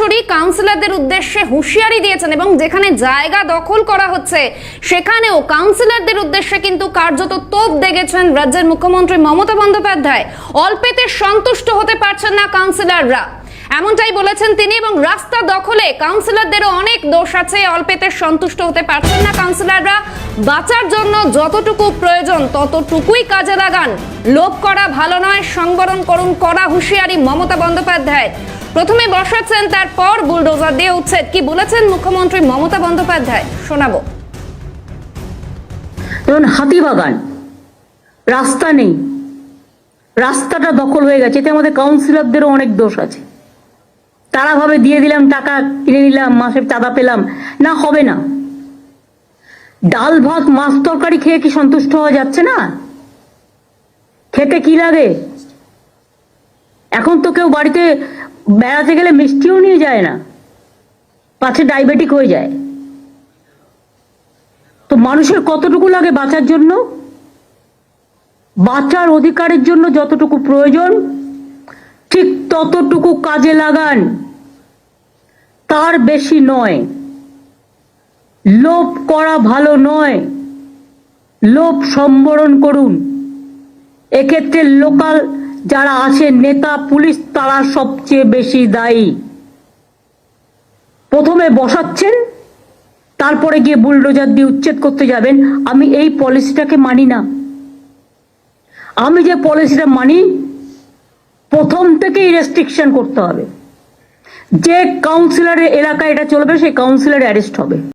সরাসরি কাউন্সিলরদের উদ্দেশ্যে হুঁশিয়ারি দিয়েছেন এবং যেখানে জায়গা দখল করা হচ্ছে, সেখানেও কাউন্সিলরদের উদ্দেশ্যে কিন্তু কার্যত তোপ দেখেছেন রাজ্যের মুখ্যমন্ত্রী মমতা বন্দ্যোপাধ্যায়। অল্পেতে সন্তুষ্ট হতে পারছেন না কাউন্সিলররা এমনটাই বলেছেন তিনি এবং রাস্তা দখলে কাউন্সিলরদেরও অনেক দোষ আছে, অল্পেতে সন্তুষ্ট হতে পারছেন না কাউন্সিলররা বাঁচার জন্য যতটুকু প্রয়োজন, ততটুকুই কাজে লাগান। লোভ করা ভালো নয়, সংবরণ করুন করা হুঁশিয়ারি মমতা বন্দ্যোপাধ্যায়। প্রথমে বসাচ্ছেন, তারপর বুলডোজার দিয়ে উচ্ছেদ কি বলেছেন মুখ্যমন্ত্রী মমতা বন্দ্যোপাধ্যায়? শোনাবো। যেমন হাতিবাগান রাস্তা নেই। রাস্তাটা দখল হয়ে গেছে। এতে আমাদের কাউন্সিলরদেরও অনেক দোষ আছে। তারা ভাবে দিয়ে দিলাম, টাকা কিনে নিলাম, মাসের চাঁদা পেলাম। না, হবে না। ডাল, ভাত, মাছ তরকারি খেয়ে কি সন্তুষ্ট হওয়া যাচ্ছে না? খেতে কি লাগে? এখন তো কেউ বাড়িতে বেড়াতে গেলে মিষ্টিও নিয়ে যায় না। পাছে ডায়াবেটিক হয়ে যায়। তো মানুষের কতটুকু লাগে বাঁচার জন্য? বাঁচার অধিকারের জন্য যতটুকু প্রয়োজন, ঠিক ততটুকু কাজে লাগান। তার বেশি নয়। লোভ করা ভালো নয়। লোভ সম্বরণ করুন। এক্ষেত্রে লোকাল যারা আছে, নেতা, পুলিশ, তারা সবচেয়ে বেশি দায়ী। প্রথমে বসাচ্ছেন, তারপরে গিয়ে বুলডোজার দিয়ে উচ্ছেদ করতে যাবেন। আমি এই পলিসিটাকে মানি না। আমি যে পলিসিটা মানি, প্রথম থেকেই রেস্ট্রিকশন করতে হবে। যে কাউন্সিলরের এলাকায় এটা চলবে, সেই কাউন্সিলর অ্যারেস্ট হবে।